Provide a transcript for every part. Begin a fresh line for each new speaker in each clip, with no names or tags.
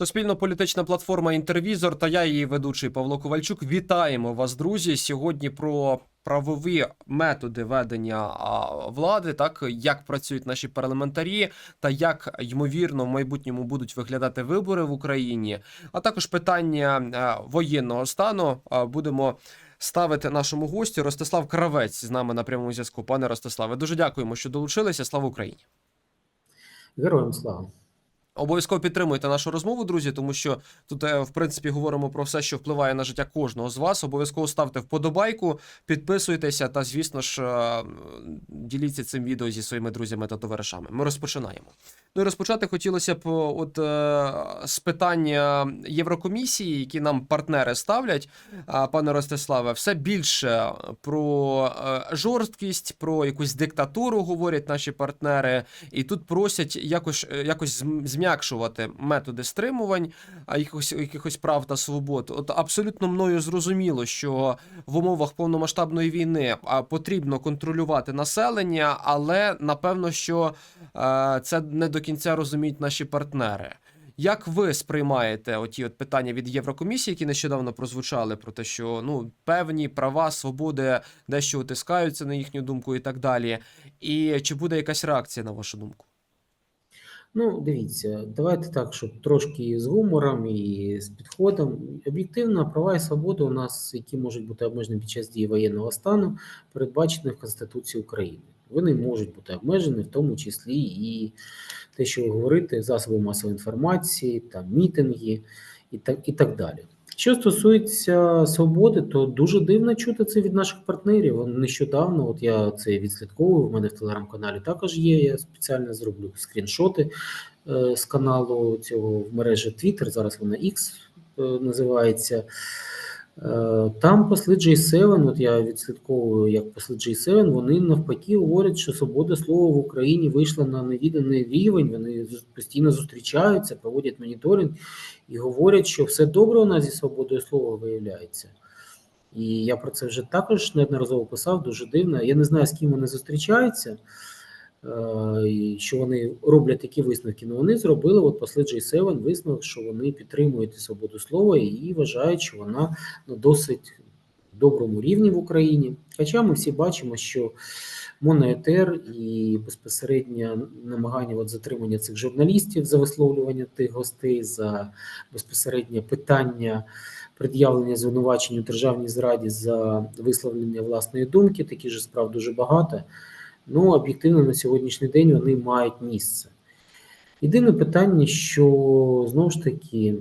Суспільно-політична платформа Інтервізор та я, її ведучий Павло Ковальчук. Вітаємо вас, друзі. Сьогодні про правові методи ведення влади, так як працюють наші парламентарі, та як ймовірно в майбутньому будуть виглядати вибори в Україні, а також питання е, воєнного стану. Будемо ставити нашому гостю Ростислав Кравець з нами на прямому зв'язку. Пане Ростиславе, дуже дякуємо, що долучилися. Слава Україні!
Героям слава.
Обов'язково підтримуйте нашу розмову, друзі, тому що тут, е, в принципі, говоримо про все, що впливає на життя кожного з вас. Обов'язково ставте вподобайку, підписуйтеся та, звісно ж, е, діліться цим відео зі своїми друзями та товаришами. Ми розпочинаємо. Ну і розпочати хотілося б от е, з питання Єврокомісії, які нам партнери ставлять, пане Ростиславе, все більше про жорсткість, про якусь диктатуру говорять наші партнери, і тут просять якось, якось зм- зм'якшувати методи стримувань, а якихось, якихось прав та свобод. От абсолютно мною зрозуміло, що в умовах повномасштабної війни потрібно контролювати населення, але напевно, що е, це не до кінця розуміють наші партнери. Як ви сприймаєте оті от питання від Єврокомісії, які нещодавно прозвучали про те, що ну певні права, свободи дещо утискаються на їхню думку і так далі? І чи буде якась реакція на вашу думку?
Ну, дивіться, давайте так, щоб трошки з гумором і з підходом. Об'єктивно, права і свободи у нас, які можуть бути обмежені під час дії воєнного стану, передбачені в Конституції України. Вони можуть бути обмежені, в тому числі і те, що ви говорите, засоби масової інформації, там мітинги і так, і так далі. Що стосується свободи, то дуже дивно чути це від наших партнерів. Нещодавно, от я це відслідковую. В мене в телеграм-каналі також є. Я спеціально зроблю скріншоти е, з каналу цього в мережі Twitter, Зараз вона X е, називається. Е, Там посли J7, от я відслідковую, як посли J7, вони навпаки говорять, що свобода слова в Україні вийшла на невіданий рівень. Вони постійно зустрічаються, проводять моніторинг і говорять, що все добре у нас зі свободою слова виявляється. І я про це вже також неодноразово писав, дуже дивно. Я не знаю, з ким вони зустрічаються, і що вони роблять такі висновки. Ну вони зробили, от посли J7 висновок, що вони підтримують свободу слова і вважають, що вона на досить доброму рівні в Україні. Хоча ми всі бачимо, що Монетер і безпосередньо намагання от затримання цих журналістів за висловлювання тих гостей, за безпосереднє питання пред'явлення звинувачень у державній зраді за висловлення власної думки. Таких же справ дуже багато. Ну, об'єктивно на сьогоднішній день вони мають місце. Єдине питання, що знову ж таки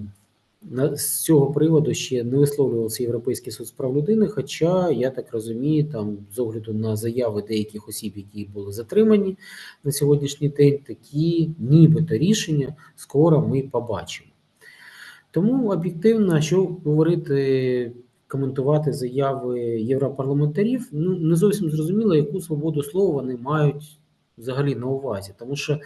з цього приводу ще не висловлювався Європейський суд з прав людини, хоча, я так розумію, там з огляду на заяви деяких осіб, які були затримані на сьогоднішній день, такі нібито рішення скоро ми побачимо. Тому об'єктивно, що говорити, коментувати заяви європарламентарів, ну не зовсім зрозуміло, яку свободу слова вони мають взагалі на увазі. Тому що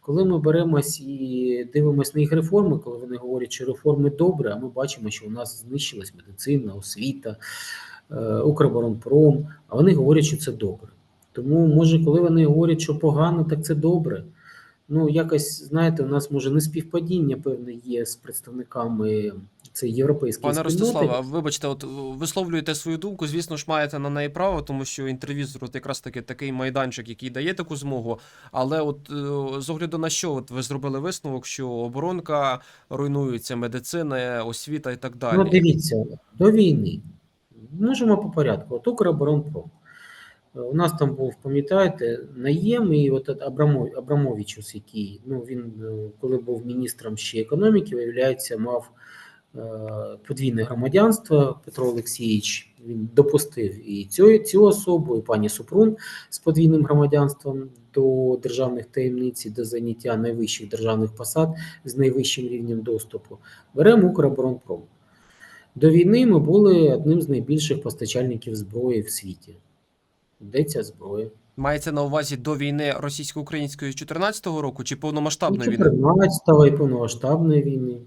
коли ми беремось і дивимося на їх реформи, коли вони говорять, що реформи добре, а ми бачимо, що у нас знищилась медицина, освіта, е, Укроборонпром, а вони говорять, що це добре. Тому, може, коли вони говорять, що погано, так це добре. Ну, якось, знаєте, у нас може не співпадіння певне є з представниками цієї європейської
Пане
спільноти.
Ростиславе, вибачте, от висловлюєте свою думку. Звісно ж, маєте на неї право, тому що інтервізор от якраз таки такий майданчик, який дає таку змогу. Але от е, з огляду на що от ви зробили висновок, що оборонка руйнується, медицина, освіта і так далі.
Ну, дивіться, до війни. Можемо по порядку. От Укроборонпром. Е, У нас там був, пам'ятаєте, наєм і от этот Абрамо, Абрамовичус, який ну, він, е, коли був міністром ще економіки, виявляється, мав е, подвійне громадянство Петро Олексійович. Він допустив і цю, цю особу, і пані Супрун з подвійним громадянством до державних таємниць до заняття найвищих державних посад з найвищим рівнем доступу. Беремо Укроборонпром. До війни ми були одним з найбільших постачальників зброї в світі. Де ця зброя?
Мається на увазі до війни російсько-української з 14 року чи повномасштабної війни?
14-го і повномасштабної війни.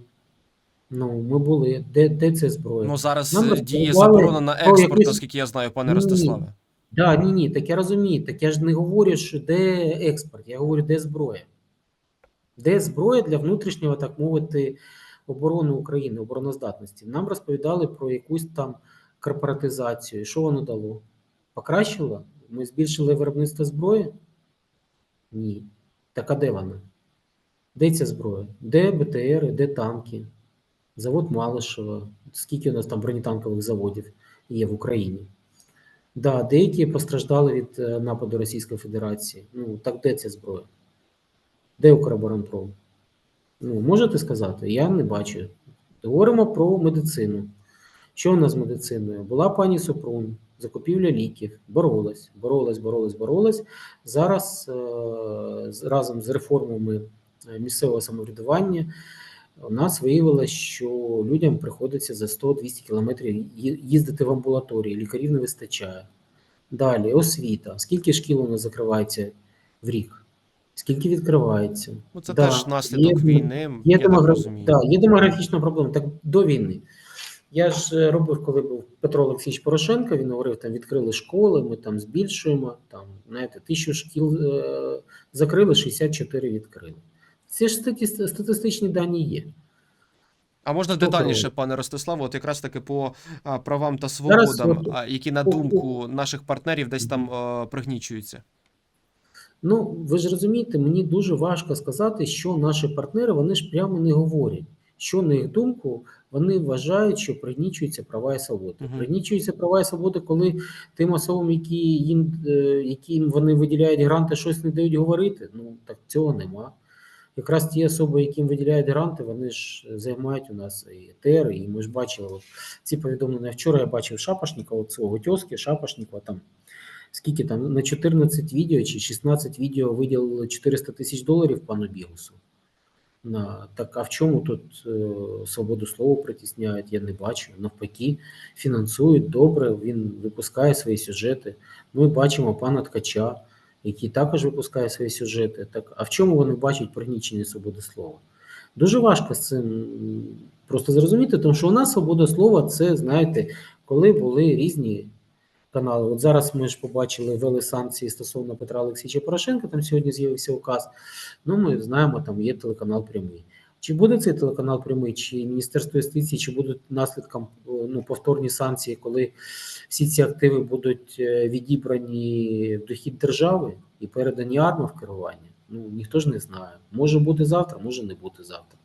Ну, ми були. Де, де ця зброя?
Ну зараз
Нам
е, діє заборона на експорт,
якусь-
наскільки я знаю, пане
Ні.
Ростиславе.
Да, ні, ні, так я розумію. Так я ж не говорю, що де експорт, я говорю, де зброя. Де зброя для внутрішнього, так мовити, оборони України, обороноздатності, нам розповідали про якусь там корпоратизацію. Що воно дало? Покращило? Ми збільшили виробництво зброї? Ні. Так а де вона? Де ця зброя? Де БТРи, де танки? Завод Малишева. Скільки у нас там бронетанкових заводів є в Україні? Да, деякі постраждали від е, нападу Російської Федерації. Ну, так де ця зброя? Де Укроборонпром? Ну, можете сказати? Я не бачу. Говоримо про медицину. Що у нас з медициною? Була пані Супрун, закупівля ліків, боролась, боролась, боролась, боролась. Зараз е, разом з реформами е, місцевого самоврядування у нас виявилось, що людям приходиться за 100-200 кілометрів їздити в амбулаторії, лікарів не вистачає. Далі освіта. Скільки шкіл у нас закривається в рік? Скільки відкривається?
Ну, це
Да,
теж наслідок
є-
війни,
Є, демограф... да, є демографічна проблема. Так до війни. Я ж е, робив, коли був Петро Олексійович Порошенко, він говорив, там відкрили школи, ми там збільшуємо, там, знаєте, тисячу шкіл е, закрили, 64 відкрили. Це ж статі... статистичні дані є.
А можна
Хто
детальніше, пане Ростиславе, от якраз таки по а, правам та свободам, а, які на думку наших партнерів десь там е, пригнічуються.
Ну, ви ж розумієте, мені дуже важко сказати, що наші партнери вони ж прямо не говорять. Що на їх думку, вони вважають, що пригнічуються права і свободи.
Мгм.
Пригнічуються права і свободи, коли тим особам, які їм е, яким вони виділяють гранти, щось не дають говорити. Ну так цього нема. Якраз ті особи, яким виділяють гранти, вони ж займають у нас і ТЕР, і ми ж бачили от ці повідомлення. Вчора я бачив Шапошнікова, цього тьоски, Шапошнікова там скільки там на 14 відео чи 16 відео виділили 400 тисяч доларів пану Бігусу. Так а в чому тут е, свободу слова притісняють? Я не бачу. Навпаки, фінансують добре, він випускає свої сюжети. Ми бачимо пана Ткача, який також випускає свої сюжети. Так, а в чому вони бачать пригнічення свободи слова? Дуже важко з цим просто зрозуміти, тому що у нас свобода слова це, знаєте, коли були різні канали. От зараз ми ж побачили ввели санкції стосовно Петра Олексійовича Порошенка. Там сьогодні з'явився указ. Ну, ми знаємо, там є телеканал прямий. Чи буде цей телеканал прямий, чи Міністерство юстиції, чи будуть наслідком ну, повторні санкції, коли всі ці активи будуть е, відібрані в дохід держави і передані армії в керування? Ну ніхто ж не знає. Може бути завтра, може не бути завтра.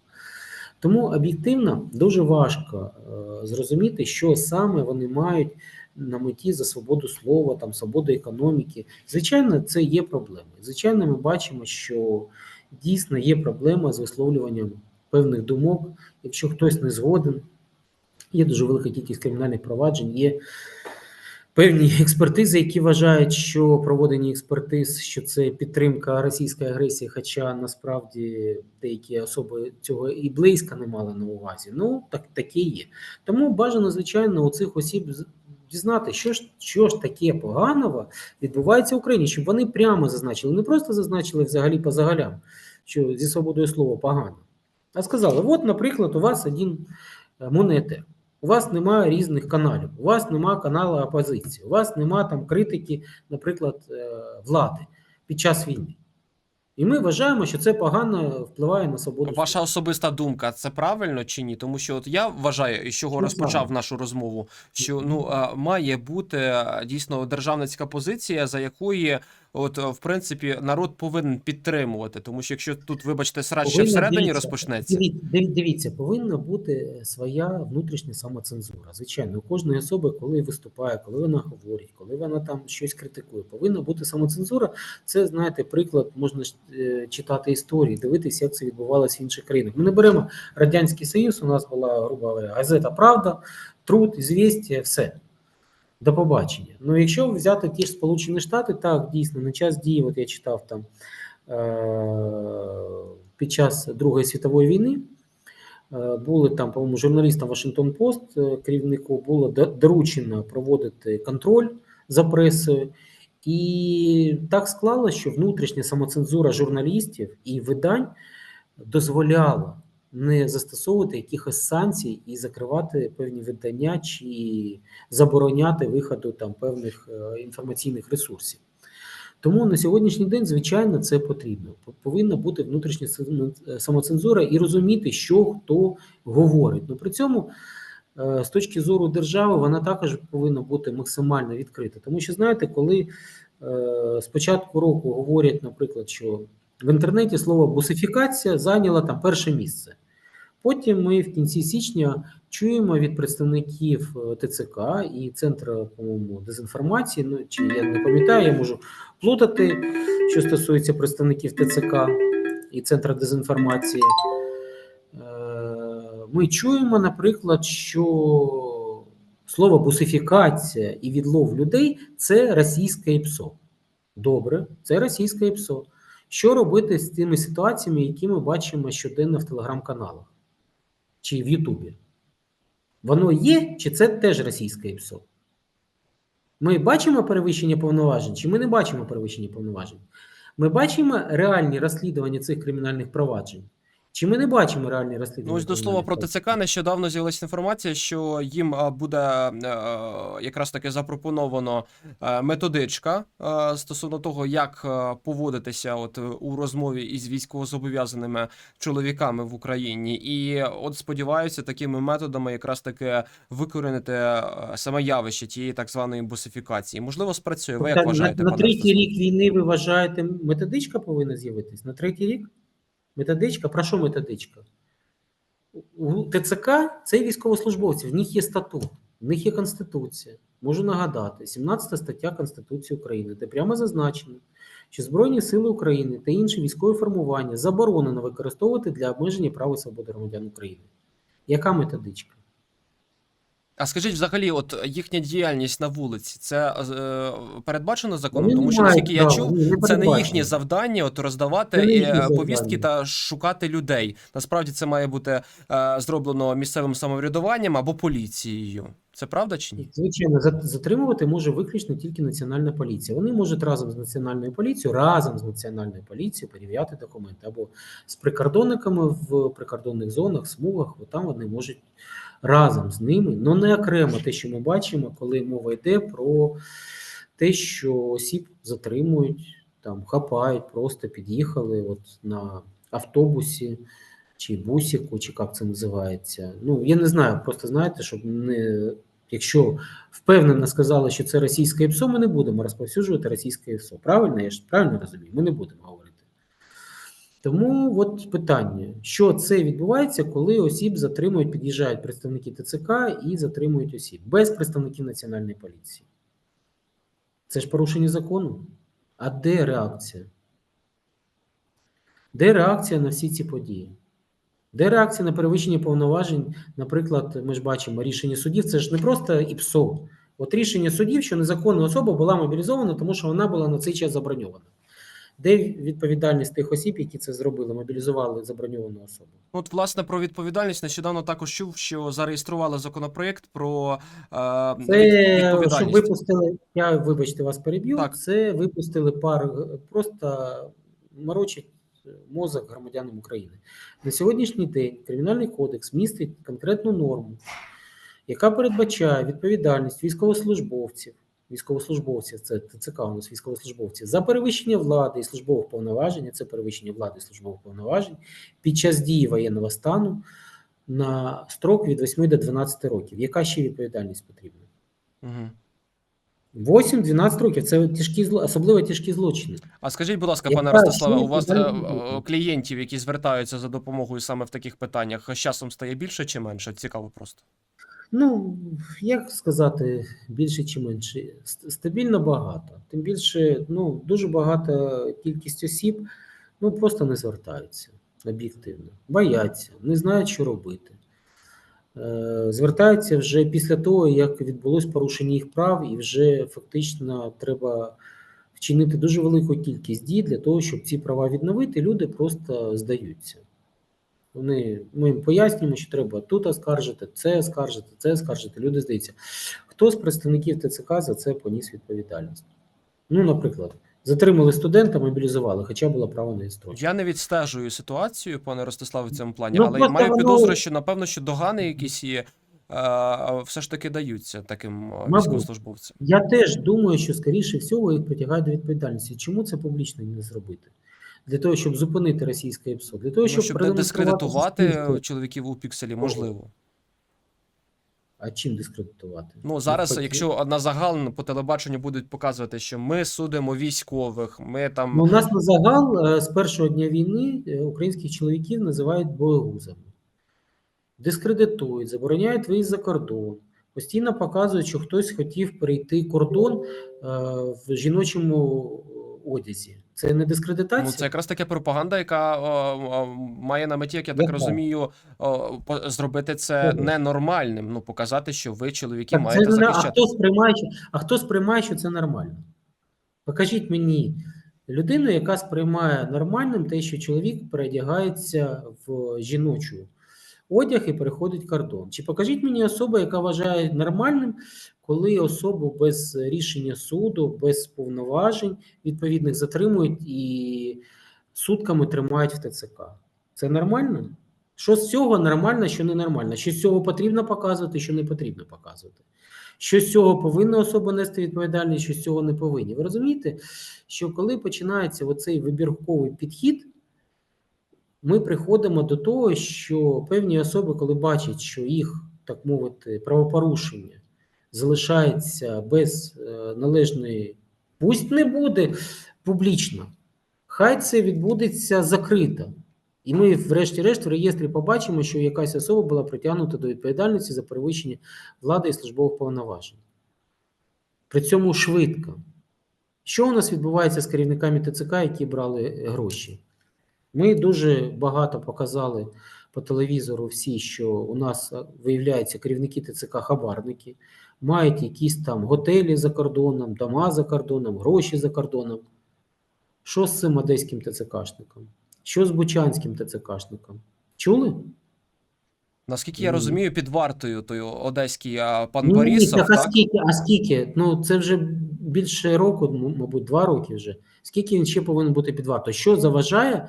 Тому об'єктивно дуже важко е, зрозуміти, що саме вони мають на меті за свободу слова, там свободу економіки. Звичайно, це є проблеми. Звичайно, ми бачимо, що дійсно є проблема з висловлюванням певних думок. Якщо хтось не згоден, є дуже велика кількість кримінальних проваджень, є певні експертизи, які вважають, що проводені експертиз, що це підтримка російської агресії, хоча насправді деякі особи цього і близько не мали на увазі. Ну так таке є. Тому бажано, звичайно, у цих осіб дізнати, що ж що ж таке поганого відбувається в Україні, щоб вони прямо зазначили, не просто зазначили взагалі по загалям, що зі свободою слова погано, а сказали: от, наприклад, у вас один е. У вас немає різних каналів, у вас немає каналу опозиції, у вас немає там критики, наприклад, е, влади під час війни. І ми вважаємо, що це погано впливає на свободу.
Ваша особиста думка це правильно чи ні? Тому що от я вважаю, і з чого розпочав нашу розмову, що ну має бути дійсно державницька позиція, за якої, от в принципі, народ повинен підтримувати. Тому що якщо тут, вибачте, срач ще всередині
дивіться,
розпочнеться.
диві- диві- Дивіться, повинна бути своя внутрішня самоцензура. Звичайно, у кожної особи, коли виступає, коли вона говорить, коли вона там щось критикує, повинна бути самоцензура. Це, знаєте, приклад можна е, читати історії, дивитися, як це відбувалося в інших країнах. Ми не беремо Радянський Союз, у нас була, грубо говоря, газета Правда, труд, звістя, все. До побачення. Ну, якщо взяти ті ж Сполучені Штати, так, дійсно, на час дії, от я читав там е- під час Другої світової війни, е, були там, по-моєму, журналістам Вашингтон Пост, е, керівнику було доручено проводити контроль за пресою. І так склалося, що внутрішня самоцензура журналістів і видань дозволяла не застосовувати якихось санкцій і закривати певні видання чи забороняти виходу там певних е, інформаційних ресурсів. Тому на сьогоднішній день, звичайно, це потрібно. Повинна бути внутрішня самоцензура і розуміти, що хто говорить. Ну при цьому, е, з точки зору держави, вона також повинна бути максимально відкрита. Тому що, знаєте, коли е, з початку року говорять, наприклад, що в інтернеті слово бусифікація зайняло там перше місце. Потім ми в кінці січня чуємо від представників е, ТЦК і Центру, по-моєму, дезінформації. Ну чи я не пам'ятаю, я можу плутати, що стосується представників ТЦК і Центру дезінформації. Е, Ми чуємо, наприклад, що слово бусифікація і відлов людей це російське ПСО. Добре, це російське ПСО. Що робити з тими ситуаціями, які ми бачимо щоденно в телеграм-каналах чи в Ютубі? Воно є, чи це теж російське ІПСО? Ми бачимо перевищення повноважень, чи ми не бачимо перевищення повноважень? Ми бачимо реальні розслідування цих кримінальних проваджень, чи ми не бачимо реальні розслідування?
Ну, ось до слова про ТЦК нещодавно з'явилася інформація, що їм буде е, якраз таки запропоновано е, методичка е, стосовно того, як поводитися от у розмові із військовозобов'язаними чоловіками в Україні, і от сподіваюся, такими методами якраз таки викоренити е, саме явище тієї так званої бусифікації. Можливо, спрацює. Ви як
Тобто
вважаєте,
на, на третій рік війни ви вважаєте, методичка повинна з'явитись? На третій рік? Методичка? Про що методичка? У ТЦК це військовослужбовці, в них є статут, в них є Конституція. Можу нагадати, 17 стаття Конституції України, де прямо зазначено, що Збройні Сили України та інші військові формування заборонено використовувати для обмеження прав і свободи громадян України. Яка методичка?
А скажіть, взагалі, от їхня діяльність на вулиці, це е, передбачено законом? Тому що наскільки я чув, це не їхнє завдання, от роздавати е, повістки та шукати людей. Насправді це має бути е, зроблено місцевим самоврядуванням або поліцією. Це правда чи ні?
Звичайно, затримувати може виключно тільки Національна поліція. Вони можуть разом з Національною поліцією, разом з Національною поліцією перевіряти документи або з прикордонниками в прикордонних зонах, смугах, бо там вони можуть разом з ними, але не окремо те, що ми бачимо, коли мова йде про те, що осіб затримують, там хапають, просто під'їхали от на автобусі чи бусіку, чи як це називається. Ну, я не знаю, просто знаєте, щоб не. Якщо впевнено сказали, що це російське ПСО, ми не будемо розповсюджувати російське ПСО. Правильно? Я ж правильно розумію? Ми не будемо говорити. Тому от питання: що це відбувається, коли осіб затримують, під'їжджають представники ТЦК і затримують осіб без представників Національної поліції? Це ж порушення закону. А де реакція? Де реакція на всі ці події? Де реакція на перевищення повноважень? Наприклад, ми ж бачимо рішення судів. Це ж не просто ІПСО. От рішення судів, що незаконна особа була мобілізована, тому що вона була на цей час заброньована. Де відповідальність тих осіб, які це зробили, мобілізували заброньовану особу?
Ну, От, власне, про відповідальність нещодавно також чув, що зареєстрували законопроект про е,
Це щоб випустили, я вибачте, вас переб'ю.
Так.
Це випустили пар просто морочить мозок громадянам України. На сьогоднішній день Кримінальний кодекс містить конкретну норму, яка передбачає відповідальність військовослужбовців. Військовослужбовців, це ТЦК у нас військовослужбовців, за перевищення влади і службових повноважень, це перевищення влади і службових повноважень під час дії воєнного стану на строк від 8 до 12 років. Яка ще відповідальність потрібна?
Угу.
8-12 років це тяжкі зло, особливо тяжкі злочини.
А скажіть, будь ласка, пане Ростиславе, у вас е, е, клієнтів, які звертаються за допомогою саме в таких питаннях, з часом стає більше чи менше? Цікаво просто.
Ну, як сказати, більше чи менше, Ст- стабільно багато. Тим більше, ну, дуже багата кількість осіб ну, просто не звертаються об'єктивно, бояться, не знають, що робити. Е, Звертаються вже після того, як відбулось порушення їх прав, і вже фактично треба вчинити дуже велику кількість дій для того, щоб ці права відновити. Люди просто здаються. Вони ми їм пояснюємо, що треба тут оскаржити, це оскаржити, це оскаржити. Люди здаються. Хто з представників ТЦК за це поніс відповідальність? Ну, наприклад, затримали студента, мобілізували, хоча було право на інструкцію.
Я не відстежую ситуацію, пане Ростиславе, в цьому плані,
Ну,
але
просто
маю
воно-
підозру, що напевно, що догани якісь є е, все ж таки даються таким е, військовослужбовцям.
Я теж думаю, що скоріше всього їх притягають до відповідальності. Чому це публічно не зробити? Для того, щоб зупинити російське ПСО, для того,
Ну,
щоб,
щоб не дискредитувати чоловіків у пікселі, можливо.
А чим дискредитувати?
Ну зараз,
Навпаки.
якщо на загал по телебаченню будуть показувати, що ми судимо військових, ми там
Ну, у нас на загал е, з першого дня війни е, українських чоловіків називають боєгузами. Дискредитують, забороняють виїзд за кордон. Постійно показують, що хтось хотів перейти кордон е, в жіночому одязі. Це не дискредитація?
ну це якраз таке пропаганда, яка о, о, має на меті, як я так
Яка?
розумію, о, по- зробити це
Яка?
ненормальним. Ну показати, що ви, чоловіки,
Так,
маєте
не, на- а хто сприймає, що- а хто сприймає, що це нормально? Покажіть мені людину, яка сприймає нормальним те, що чоловік переодягається в жіночу одяг і переходить кордон. Чи покажіть мені особу, яка вважає нормальним, коли особу без рішення суду, без повноважень відповідних затримують і сутками тримають в ТЦК. Це нормально? Що з цього нормально, що ненормально? Що з цього потрібно показувати, що не потрібно показувати? Що з цього повинна особа нести відповідальність, що з цього не повинні. Ви розумієте, що коли починається оцей вибірковий підхід, ми приходимо до того, що певні особи, коли бачать, що їх, так мовити, правопорушення залишається без е, належної, пусть не буде публічно, хай це відбудеться закрито. І ми, врешті-решт, в реєстрі побачимо, що якась особа була притягнута до відповідальності за перевищення влади і службових повноважень. При цьому швидко. Що у нас відбувається з керівниками ТЦК, які брали гроші? Ми дуже багато показали по телевізору всі, що у нас е, виявляються керівники ТЦК хабарники, мають якісь там готелі за кордоном, дома за кордоном, гроші за кордоном. Що з цим одеським ТЦКшником? Що з Бучанським ТЦКшником? Чули?
Наскільки я розумію, під вартою той одеський пан
Ну,
Борисов,
так, а скільки, а скільки? Ну, це вже більше року, мабуть, два роки вже. Скільки він ще повинен бути під вартою? Що заважає е,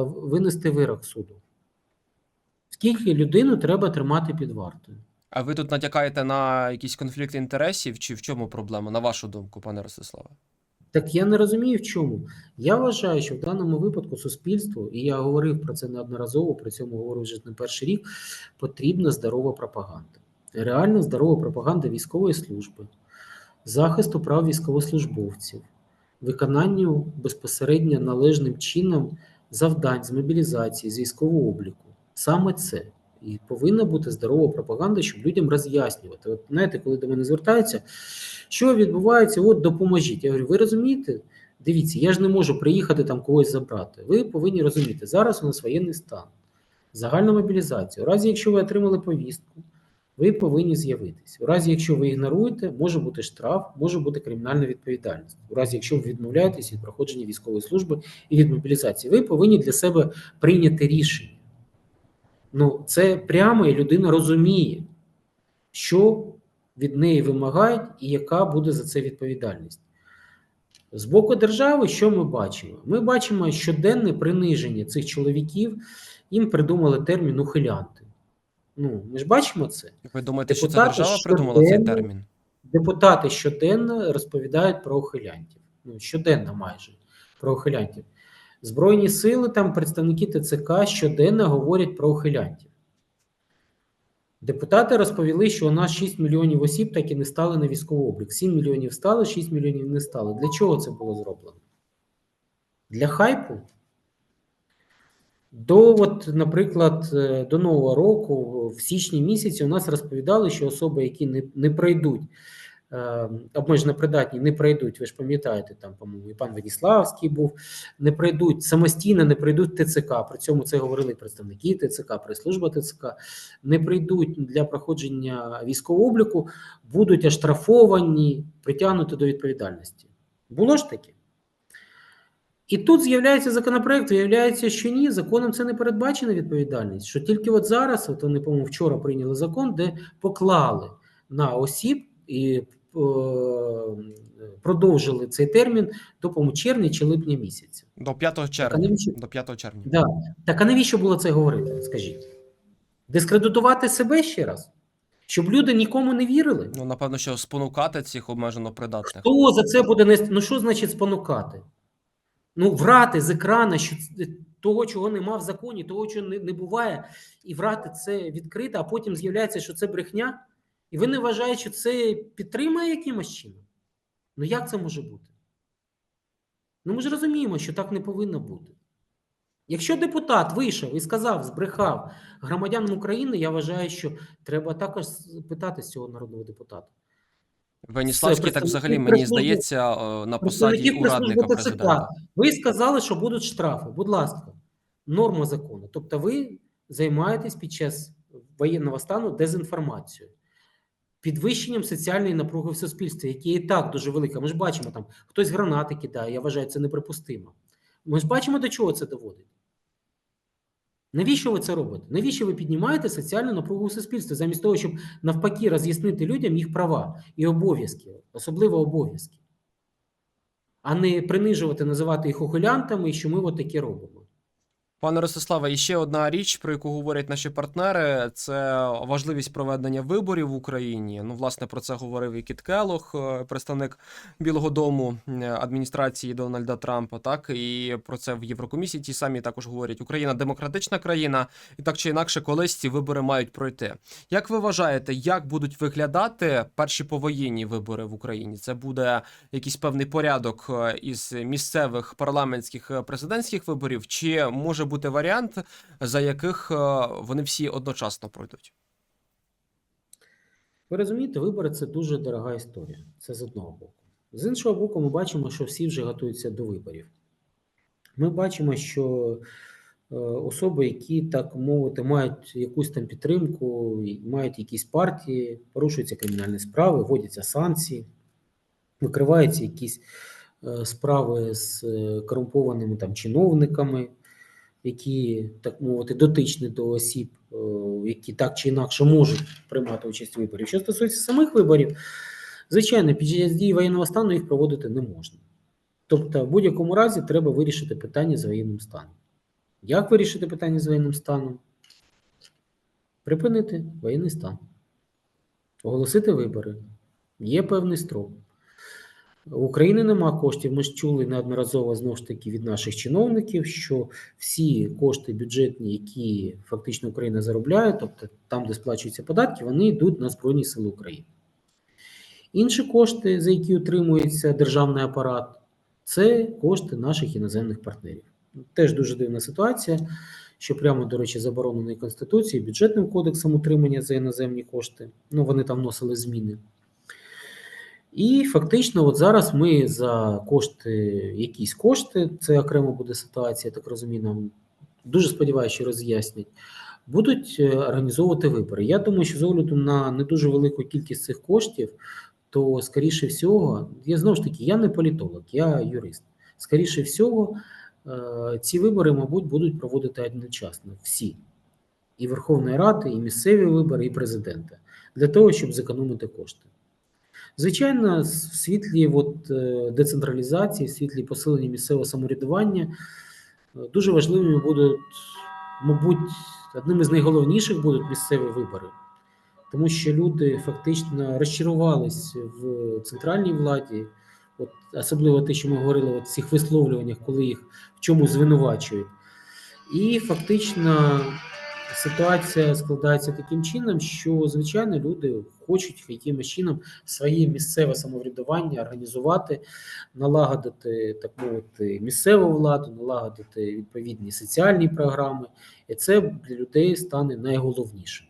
винести вирок суду? Скільки людину треба тримати під вартою?
А ви тут натякаєте на якийсь конфлікт інтересів, чи в чому проблема, на вашу думку, пане Ростиславе?
Так я не розумію, в чому. Я вважаю, що в даному випадку суспільству, і я говорив про це неодноразово, при цьому говорю вже не перший рік, потрібна здорова пропаганда. Реально здорова пропаганда військової служби, захисту прав військовослужбовців, виконанню безпосередньо належним чином завдань з мобілізації, з військового обліку. Саме це. І повинна бути здорова пропаганда, щоб людям роз'яснювати. От знаєте, коли до мене звертаються, що відбувається, от допоможіть. Я говорю, ви розумієте? Дивіться, я ж не можу приїхати там когось забрати. Ви повинні розуміти, зараз у нас воєнний стан, загальна мобілізація. У разі, якщо ви отримали повістку, ви повинні з'явитись. У разі, якщо ви ігноруєте, може бути штраф, може бути кримінальна відповідальність. У разі, якщо ви відмовляєтесь від проходження військової служби і від мобілізації, ви повинні для себе прийняти рішення. Ну, це прямо і людина розуміє, що від неї вимагають і яка буде за це відповідальність. З боку держави, що ми бачимо? Ми бачимо щоденне приниження цих чоловіків, їм придумали термін ухилянти. Ну, ми ж бачимо це.
Ви думаєте, що це
Депутати
держава придумала цей термін?
Депутати щоденно розповідають про ухилянтів. Ну, щоденно майже про ухилянтів. Збройні сили, там представники ТЦК щоденно говорять про ухилянтів. Депутати розповіли, що у нас 6 мільйонів осіб так і не стали на військовий облік. 7 мільйонів стали, 6 мільйонів не стали. Для чого це було зроблено? Для хайпу? До, от, наприклад, е, до Нового року, в січні місяці, у нас розповідали, що особи, які не, не пройдуть, обмежено придатні, не пройдуть, ви ж пам'ятаєте, там, по-моєму, і пан Веніславський був, не пройдуть самостійно, не пройдуть ТЦК. При цьому це говорили представники ТЦК, прес-служба ТЦК, не прийдуть для проходження військового обліку, будуть оштрафовані, притягнуті до відповідальності. Було ж таке? І тут з'являється законопроект, виявляється, що ні, законом це не передбачена відповідальність. Що тільки от зараз, от вони, по-моєму, вчора прийняли закон, де поклали на осіб і е, продовжили цей термін до по-моєму, червня чи липня місяця.
До 5
Так,
червня.
навіщо,
До 5 червня.
да. так а навіщо було це говорити? Скажіть? Дискредитувати себе ще раз? Щоб люди нікому не вірили.
Ну, напевно, що спонукати цих обмежено придатних.
Хто за це буде нести? Ну що значить спонукати? Ну, врати з екрана, що того, чого нема в законі, того, чого не, не буває, і врати це відкрито, а потім з'являється, що це брехня. І ви не вважаєте, що це підтримає якимось чином? Ну як це може бути? Ну ми ж розуміємо, що так не повинно бути. Якщо депутат вийшов і сказав, збрехав громадянам України, я вважаю, що треба також питати з цього народного депутата.
Веніславський так взагалі, мені здається, е, на посаді урадника президента.
Ви сказали, що будуть штрафи. Будь ласка, норма закону. Тобто, ви займаєтесь під час воєнного стану дезінформацією, підвищенням соціальної напруги в суспільстві, яке і так дуже велике. Ми ж бачимо там, хтось гранати кидає. Я вважаю, це неприпустимо. Ми ж бачимо, до чого це доводить. Навіщо ви це робите? Навіщо ви піднімаєте соціальну напругу у суспільстві, замість того, щоб навпаки роз'яснити людям їх права і обов'язки, особливо обов'язки, а не принижувати, називати їх ухилянтами, і що ми от таке робимо.
Пане Ростиславе, і ще одна річ, про яку говорять наші партнери, це важливість проведення виборів в Україні. Ну, власне, про це говорив і Кіт Келох, е, представник Білого Дому е, адміністрації Дональда Трампа. Так і про це в Єврокомісії ті самі також говорять. Україна демократична країна, і так чи інакше, колись ці вибори мають пройти. Як ви вважаєте, як будуть виглядати перші повоєнні вибори в Україні? Це буде якийсь певний порядок е, із місцевих парламентських президентських виборів, чи може бути варіант, за яких е, вони всі одночасно пройдуть?
Ви розумієте, вибори це дуже дорога історія. Це з одного боку. З іншого боку, ми бачимо, що всі вже готуються до виборів. Ми бачимо, що е, особи, які, так мовити, мають якусь там підтримку, мають якісь партії, порушуються кримінальні справи, вводяться санкції, викриваються якісь е, справи з корумпованими там чиновниками, які, так мовити, дотичні до осіб, е, які так чи інакше можуть приймати участь у виборів. Що стосується самих виборів, звичайно, під час дії воєнного стану їх проводити не можна. Тобто, в будь-якому разі треба вирішити питання з воєнним станом. Як вирішити питання з воєнним станом? Припинити воєнний стан, оголосити вибори. Є певний строк. В Україні нема коштів. Ми ж чули неодноразово знову ж таки від наших чиновників, що всі кошти бюджетні, які фактично Україна заробляє, тобто там, де сплачуються податки, вони йдуть на Збройні Сили України. Інші кошти, за які утримується державний апарат, це кошти наших іноземних партнерів. Теж дуже дивна ситуація, що прямо, до речі, заборонено і Конституцією, бюджетним кодексом утримання за іноземні кошти. Ну, вони там вносили зміни. І фактично, от зараз ми за кошти, якісь кошти, це окремо буде ситуація, так розумію, нам дуже сподіваюся, що роз'яснять, будуть е, організовувати вибори. Я думаю, що з огляду на не дуже велику кількість цих коштів, то скоріше всього, я знову ж таки, я не політолог, я юрист. Скоріше всього, е, ці вибори, мабуть, будуть проводити одночасно всі. І Верховної Ради, і місцеві вибори, і президента, для того, щоб зекономити кошти. Звичайно, в світлі от, е, децентралізації, в світлі посилення місцевого самоврядування е, дуже важливими будуть, мабуть, одним із найголовніших будуть місцеві вибори, тому що люди фактично розчарувались в центральній владі, от, особливо те, що ми говорили в цих висловлюваннях, коли їх в чому звинувачують. І фактично ситуація складається таким чином, що звичайно люди хочуть якимось чином своє місцеве самоврядування організувати, налагодити так мовити місцеву владу, налагодити відповідні соціальні програми, і це для людей стане найголовнішим.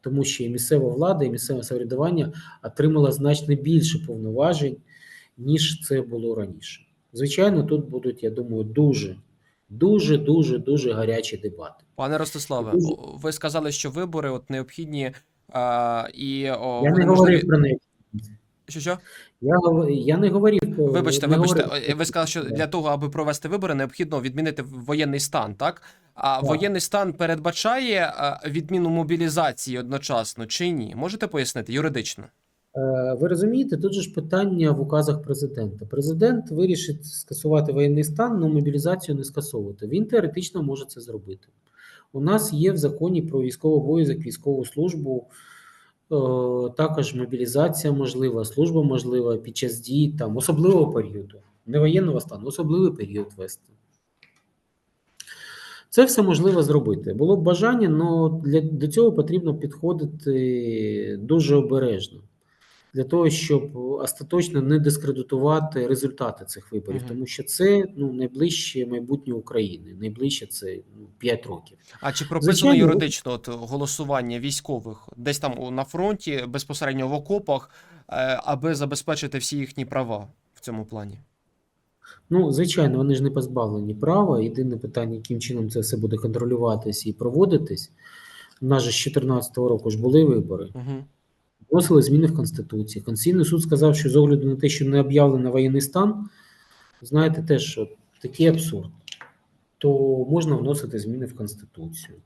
Тому що і місцева влада, і місцеве самоврядування отримала значно більше повноважень, ніж це було раніше. Звичайно, тут будуть, я думаю, дуже, дуже, дуже, дуже гарячі дебати.
Пане Ростиславе,
Дуже-
ви сказали, що вибори от необхідні а, і о,
Я не
можливі-
говорив про неї.
Що що?
Я, я не говорив
Вибачте,
не
вибачте,
говорив-
ви сказали, що для того, аби провести вибори, необхідно відмінити воєнний стан, так? А
Так.
воєнний стан передбачає відміну мобілізації одночасно чи ні? Можете пояснити юридично?
Е, Ви розумієте, тут же ж питання в указах президента. Президент вирішить скасувати воєнний стан, але мобілізацію не скасовувати. Він теоретично може це зробити. У нас є в законі про військовий обов'язок, військову службу також мобілізація можлива, служба можлива під час дій там особливого періоду, не воєнного стану, особливий період вести. Це все можливо зробити. Було б бажання, але для, до цього потрібно підходити дуже обережно. Для того, щоб остаточно не дискредитувати результати цих виборів,
Мгм.
тому що це ну, найближче майбутнє України, найближче це ну, 5 років.
А чи прописано
Звичайно,
юридично от, голосування військових десь там на фронті, безпосередньо в окопах, е, аби забезпечити всі їхні права в цьому плані?
Ну, звичайно, вони ж не позбавлені права. Єдине питання, яким чином це все буде контролюватись і проводитись. У нас же з 2014 року ж були вибори.
Угу.
Вносили зміни в Конституцію. Конституційний суд сказав, що з огляду на те, що не об'явлено воєнний стан, знаєте теж, такий абсурд, то можна вносити зміни в Конституцію.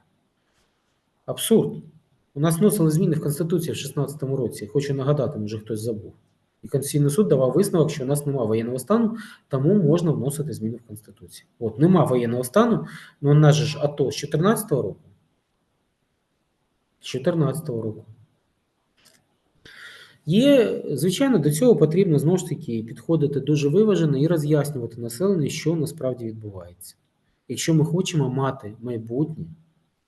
Абсурд. У нас вносили зміни в Конституцію в 2016 році. Хочу нагадати, може хтось забув. І Конституційний суд давав висновок, що у нас немає воєнного стану, тому можна вносити зміни в Конституцію. От, нема воєнного стану, але у нас же ж АТО з 2014 року. З 2014 року. Є, звичайно, до цього потрібно знову ж таки підходити дуже виважено і роз'яснювати населенню, що насправді відбувається. Якщо ми хочемо мати майбутнє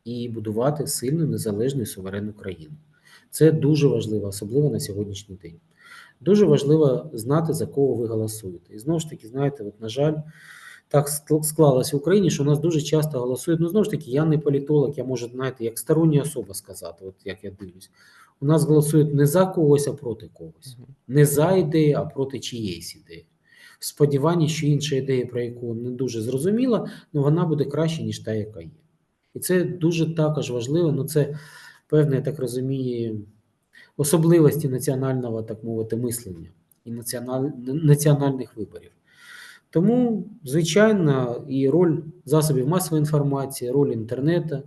і будувати сильну, незалежну і суверенну країну. Це дуже важливо, особливо на сьогоднішній день. Дуже важливо знати, за кого ви голосуєте. І знову ж таки, знаєте, от, на жаль, так ск- склалося в Україні, що у нас дуже часто голосують. Ну, знову ж таки, я не політолог, я можу, знаєте, як стороння особа сказати, от як я дивлюсь. У нас голосують не за когось, а проти когось. Не за ідею, а проти чиєїсь ідеї. В сподіванні, що інша ідея, про яку не дуже зрозуміла, але вона буде краще, ніж та, яка є. І це дуже також важливо. Ну, це певне, я так розумію, особливості національного, так мовити, мислення і національ... національних виборів. Тому, звичайно, і роль засобів масової інформації, роль інтернету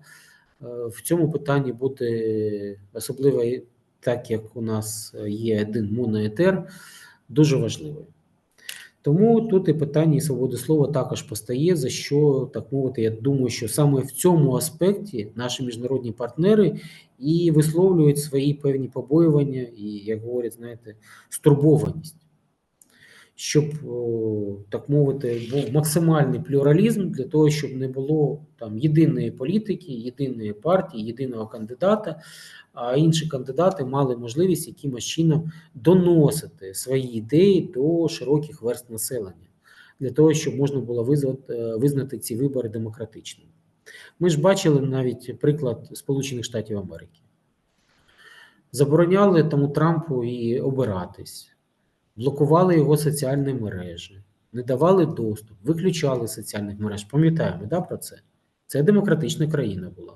в цьому питанні буде особливо так, як у нас є один моноетер, дуже важливою. Тому тут і питання і свободи слова також постає, за що, так мовити, я думаю, що саме в цьому аспекті наші міжнародні партнери і висловлюють свої певні побоювання і, як говорять, знаєте, стурбованість, щоб, так мовити, був максимальний плюралізм для того, щоб не було там єдиної політики, єдиної партії, єдиного кандидата, а інші кандидати мали можливість якимось чином доносити свої ідеї до широких верст населення для того, щоб можна було визвати, е, визнати ці вибори демократичними. Ми ж бачили навіть приклад Сполучених Штатів Америки. Забороняли тому Трампу і обиратись, блокували його соціальні мережі, не давали доступ, виключали соціальних мереж. Пам'ятаємо да, про це? Це демократична країна була.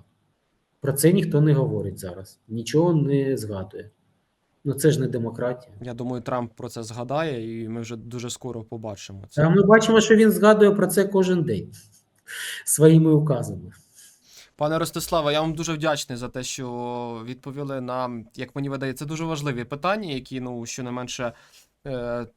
Про це ніхто не говорить зараз, нічого не згадує. Ну це ж не демократія.
Я думаю, Трамп про це згадає, і ми вже дуже скоро побачимо це.
А ми бачимо, що він згадує про це кожен день своїми указами.
Пане Ростиславе, я вам дуже вдячний за те, що відповіли на, як мені видається, дуже важливі питання, які ну щонайменше е,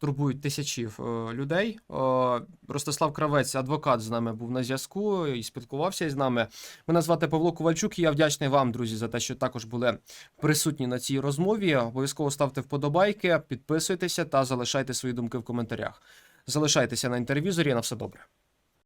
турбують тисячі е, людей. Е, Ростислав Кравець, адвокат, з нами був на зв'язку і спілкувався із нами. Мене звати Павло Ковальчук, і я вдячний вам, друзі, за те, що також були присутні на цій розмові. Обов'язково ставте вподобайки, підписуйтеся та залишайте свої думки в коментарях. Залишайтеся на інтервізорі. На все добре.